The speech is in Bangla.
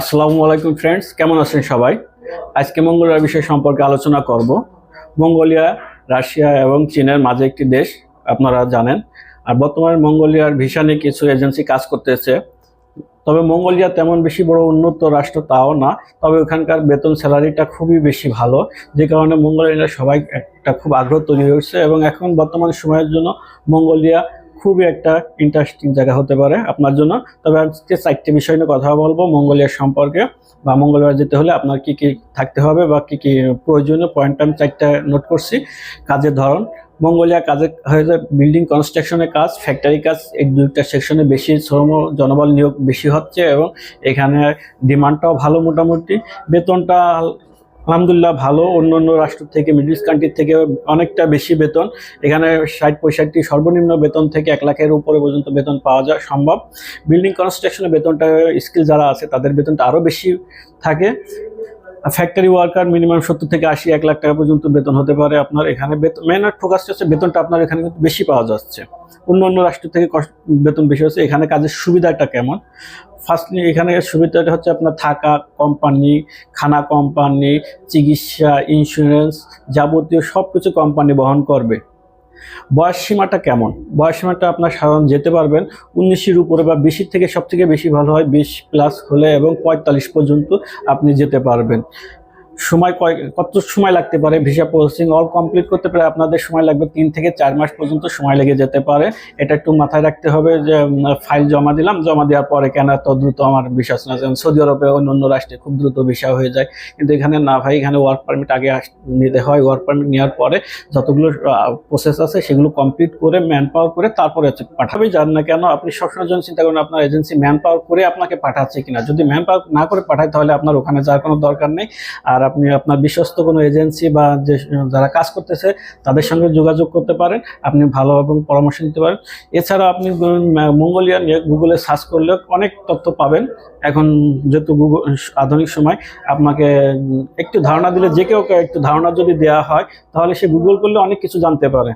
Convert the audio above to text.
আসসালামু আলাইকুম ফ্রেন্ডস কেমন আছেন সবাই? আজকে মঙ্গোলিয়ার বিষয় সম্পর্কে আলোচনা করব। মঙ্গোলিয়া, রাশিয়া এবং চীনের মাঝে একটি দেশ, আপনারা জানেন। আর বর্তমানে মঙ্গোলিয়ার ভিসা নিয়ে কিছু এজেন্সি কাজ করতেছে। তবে মঙ্গোলিয়া তেমন বেশি বড় উন্নত রাষ্ট্র তাও না, তবে ওখানকার বেতন স্যালারিটা খুবই বেশি ভালো। যে কারণে মঙ্গোলিয়ারা সবাই একটা খুব আগ্রহ তৈরি হয়েছে এবং এখন বর্তমান সময়ের জন্য মঙ্গোলিয়া খুবই একটা ইন্টারেস্টিং জায়গা হতে পারে আপনার জন্য। তবে আজকে চারটে বিষয় নিয়ে কথা বলব মঙ্গোলিয়ার সম্পর্কে। বা মঙ্গলবার যেতে হলে আপনার কি কি থাকতে হবে বা কি কি প্রয়োজনীয় পয়েন্ট আমি চারটা নোট করছি। কাজের ধরন, মঙ্গলিয়া কাজে হয়েছে বিল্ডিং কনস্ট্রাকশনের কাজ ফ্যাক্টরি কাজ, এই দুইটা সেকশনে বেশি শ্রম, জনবল নিয়োগ বেশি হচ্ছে এবং এখানে ডিমান্ডটাও ভালো মোটামুটি। বেতনটা আলহামদুলিল্লাহ ভালো। অন্য অন্য রাষ্ট্র থেকে মিডল ইস্ট কান্ট্রির থেকে অনেকটা বেশি বেতন। এখানে ষাট পঁয়ষট্টি সর্বনিম্ন বেতন থেকে এক লাখের উপরে পর্যন্ত বেতন পাওয়া যায় সম্ভব। বিল্ডিং কনস্ট্রাকশনের বেতনটা স্কিল যারা আছে, তাদের বেতনটা আরও বেশি থাকে। ফ্যাক্টরি ওয়ার্কার মিনিমাম সত্তর থেকে আশি, এক লাখ টাকা পর্যন্ত বেতন হতে পারে আপনার এখানে। মেন আর ফোকাসটা হচ্ছে বেতনটা আপনার এখানে কিন্তু বেশি পাওয়া যাচ্ছে। অন্য অন্য রাষ্ট্র থেকে বেতন বেশি হচ্ছে। এখানে কাজের সুবিধাটা কেমন? ফার্স্টলি এখানে সুবিধাটা হচ্ছে আপনার থাকা কোম্পানি খানা কোম্পানি চিকিৎসা ইন্স্যুরেন্স যাবতীয় সব কিছু কোম্পানি বহন করবে। বয়স সীমাটা কেমন? বয়স সীমাটা আপনার সাধারণ যেতে পারবেন। উনিশের উপরে বা বিশের থেকে সবথেকে বেশি ভালো হয়, বিশ প্লাস হলে এবং পঁয়তাল্লিশ পর্যন্ত আপনি যেতে পারবেন। সময় কয় কত সময় লাগতে পারে ভিসা প্রসেসিং অল কমপ্লিট করতে পারে আপনাদের সময় লাগবে তিন থেকে চার মাস পর্যন্ত সময় লেগে যেতে পারে। এটা একটু মাথায় রাখতে হবে যে ফাইল জমা দিলাম, জমা দেওয়ার পরে কেন এত দ্রুত আমার ভিসা না? যেমন সৌদি আরবে অন্য অন্য রাষ্ট্রে খুব দ্রুত ভিসা হয়ে যায়। কিন্তু এখানে না ভাই, এখানে ওয়ার্ক পারমিট আগে নিতে হয়। ওয়ার্ক পারমিট নেওয়ার পরে যতগুলো প্রসেস আছে সেগুলো কমপ্লিট করে ম্যান পাওয়ার করে তারপরে পাঠাবেই যান না কেন আপনি সবসময় জন্য চিন্তা করেন আপনার এজেন্সি ম্যান পাওয়ার করে আপনাকে পাঠাচ্ছে কিনা। যদি ম্যান পাওয়ার না করে পাঠায় তাহলে আপনার ওখানে যাওয়ার কোনো দরকার নেই। আর আপনি আপনার বিশ্বস্ত কোনো এজেন্সি বা যে, যারা কাজ করতেছে, তাদের সঙ্গে যোগাযোগ করতে পারেন, আপনি ভালো এবং পরামর্শ নিতে পারেন। এছাড়া আপনি মঙ্গোলিয়া নিয়ে গুগলে সার্চ করলে অনেক তথ্য পাবেন। এখন যেহেতু গুগল, আধুনিক সময়, আপনাকে একটু ধারণা দিলে যে কেউ একটু ধারণা যদি দেওয়া হয়, তাহলে সে গুগল করলে অনেক কিছু জানতে পারে।